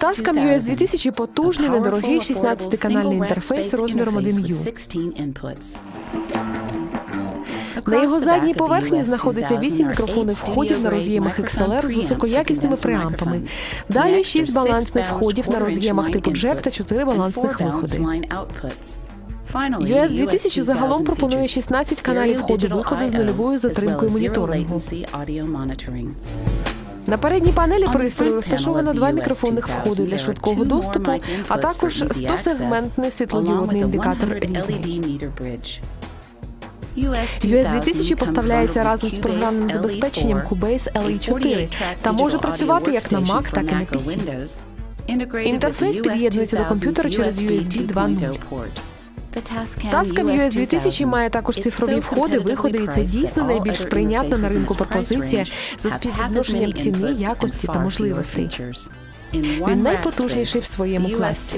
Tascam US 2000 – потужний, недорогий 16-канальний інтерфейс розміром 1U. На його задній поверхні знаходиться 8 мікрофонних входів на роз'ємах XLR з високоякісними преампами. Далі 6 балансних входів на роз'ємах типу джек та 4 балансних виходи. US 2000 загалом пропонує 16 каналів входу-виходу з нульовою затримкою моніторингу. На передній панелі пристрою розташовано два мікрофонних входи для швидкого доступу, а також 100-сегментний світлодіодний індикатор рівня. US 2000 поставляється разом з програмним забезпеченням Cubase LE4 та може працювати як на Mac, так і на PC. Інтерфейс під'єднується до комп'ютера через USB 2.0. Tascam US 2000 має також цифрові входи, виходи, і це дійсно найбільш прийнятна на ринку пропозиція за співвідношенням ціни, якості та можливостей. Він найпотужніший в своєму класі.